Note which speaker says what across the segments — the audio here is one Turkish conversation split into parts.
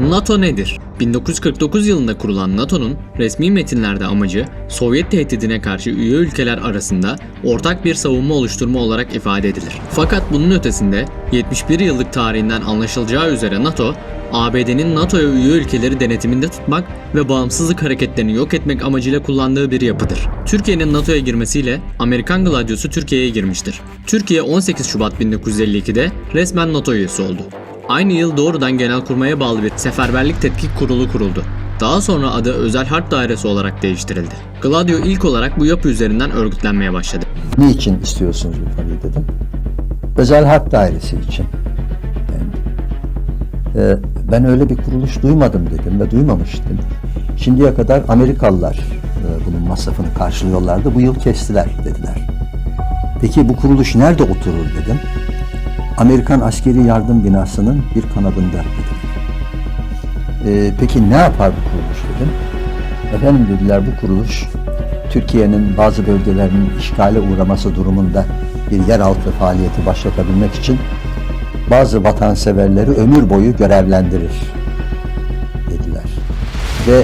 Speaker 1: NATO nedir? 1949 yılında kurulan NATO'nun resmi metinlerde amacı Sovyet tehdidine karşı üye ülkeler arasında ortak bir savunma oluşturma olarak ifade edilir. Fakat bunun ötesinde 71 yıllık tarihinden anlaşılacağı üzere NATO, ABD'nin NATO'ya üye ülkeleri denetiminde tutmak ve bağımsızlık hareketlerini yok etmek amacıyla kullandığı bir yapıdır. Türkiye'nin NATO'ya girmesiyle Amerikan Gladyosu Türkiye'ye girmiştir. Türkiye 18 Şubat 1952'de resmen NATO üyesi oldu. Aynı yıl doğrudan Genelkurmay'a bağlı bir Seferberlik Tetkik Kurulu kuruldu. Daha sonra adı Özel Harp Dairesi olarak değiştirildi. Gladio ilk olarak bu yapı üzerinden örgütlenmeye başladı.
Speaker 2: Niçin istiyorsunuz bu parayı dedim. Özel Harp Dairesi için. Yani, e, ben öyle bir kuruluş duymadım dedim ve duymamıştım. Şimdiye kadar Amerikalılar e, bunun masrafını karşılıyorlardı. Bu yıl kestiler dediler. Peki bu kuruluş nerede oturur dedim. Amerikan Askeri Yardım Binası'nın bir kanadında dediler. E, peki ne yapar bu kuruluş dedim. Efendim dediler bu kuruluş Türkiye'nin bazı bölgelerinin işgale uğraması durumunda bir yeraltı faaliyeti başlatabilmek için bazı vatanseverleri ömür boyu görevlendirir dediler. Ve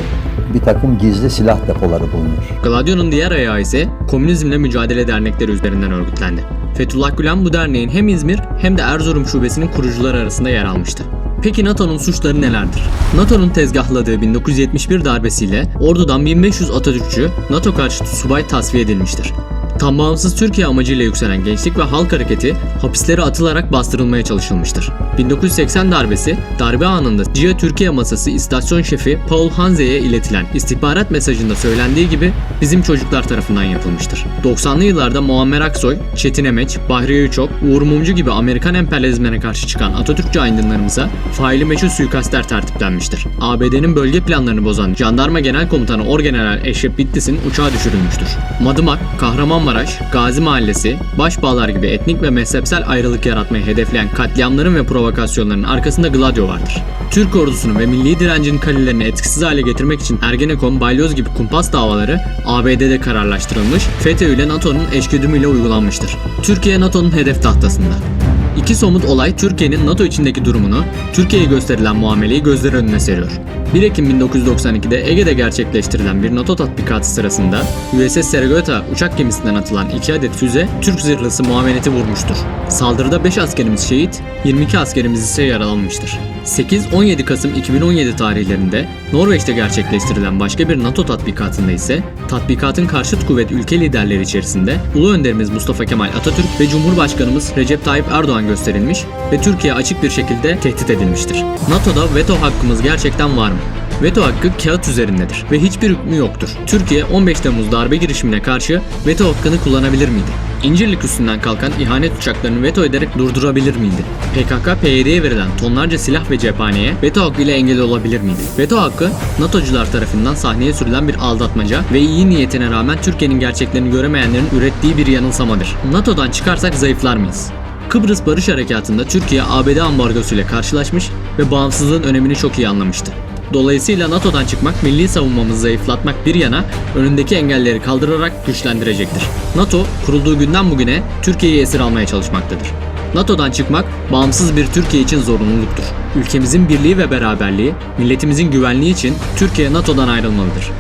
Speaker 2: bir takım gizli silah depoları bulunur.
Speaker 1: Gladio'nun diğer ayağı ise Komünizmle Mücadele Dernekleri üzerinden örgütlendi. Fethullah Gülen bu derneğin hem İzmir hem de Erzurum şubesinin kurucuları arasında yer almıştı. Peki NATO'nun suçları nelerdir? NATO'nun tezgahladığı 1971 darbesiyle ordudan 1500 Atatürkçü NATO karşıtı subay tasfiye edilmiştir. Tam bağımsız Türkiye amacıyla yükselen Gençlik ve Halk Hareketi hapislere atılarak bastırılmaya çalışılmıştır. 1980 darbesi, darbe anında CIA Türkiye masası istasyon şefi Paul Hanze'ye iletilen istihbarat mesajında söylendiği gibi bizim çocuklar tarafından yapılmıştır. 90'lı yıllarda Muammer Aksoy, Çetin Emeç, Bahriye Üçok, Uğur Mumcu gibi Amerikan emperyalizmine karşı çıkan Atatürkçü aydınlarımıza faili meçhul suikastler tertiplenmiştir. ABD'nin bölge planlarını bozan Jandarma Genel Komutanı Orgeneral Eşref Bitlis'in uçağı düşürülmüştür. Madımak, Kahramanmaraş, Gazi Mahallesi, Başbağlar gibi etnik ve mezhepsel ayrılık yaratmayı hedefleyen katliamların ve provokasyonların arkasında Gladio vardır. Türk ordusunun ve milli direncin kalelerini etkisiz hale getirmek için Ergenekon, Balyoz gibi kumpas davaları ABD'de kararlaştırılmış, FETÖ ile NATO'nun eşgüdümüyle uygulanmıştır. Türkiye NATO'nun hedef tahtasında. İki somut olay Türkiye'nin NATO içindeki durumunu, Türkiye'ye gösterilen muameleyi gözler önüne seriyor. 1 Ekim 1992'de Ege'de gerçekleştirilen bir NATO tatbikatı sırasında USS Saratoga uçak gemisinden atılan 2 adet füze Türk zırhlısı muameleti vurmuştur. Saldırıda 5 askerimiz şehit, 22 askerimiz ise yaralanmıştır. 8-17 Kasım 2017 tarihlerinde Norveç'te gerçekleştirilen başka bir NATO tatbikatında ise tatbikatın karşıt kuvvet ülke liderleri içerisinde Ulu Önderimiz Mustafa Kemal Atatürk ve Cumhurbaşkanımız Recep Tayyip Erdoğan gösterilmiş ve Türkiye açık bir şekilde tehdit edilmiştir. NATO'da veto hakkımız gerçekten var mı? Veto hakkı kağıt üzerindedir ve hiçbir hükmü yoktur. Türkiye 15 Temmuz darbe girişimine karşı veto hakkını kullanabilir miydi? İncirlik üstünden kalkan ihanet uçaklarını veto ederek durdurabilir miydi? PKK, PYD'ye verilen tonlarca silah ve cephaneye veto hakkıyla engel olabilir miydi? Veto hakkı, NATO'cular tarafından sahneye sürülen bir aldatmaca ve iyi niyetine rağmen Türkiye'nin gerçeklerini göremeyenlerin ürettiği bir yanılsamadır. NATO'dan çıkarsak zayıflar mıyız? Kıbrıs Barış Harekatı'nda Türkiye ABD ambargosuyla karşılaşmış ve bağımsızlığın önemini çok iyi anlamıştı. Dolayısıyla NATO'dan çıkmak milli savunmamızı zayıflatmak bir yana önündeki engelleri kaldırarak güçlendirecektir. NATO kurulduğu günden bugüne Türkiye'yi esir almaya çalışmaktadır. NATO'dan çıkmak bağımsız bir Türkiye için zorunluluktur. Ülkemizin birliği ve beraberliği, milletimizin güvenliği için Türkiye NATO'dan ayrılmalıdır.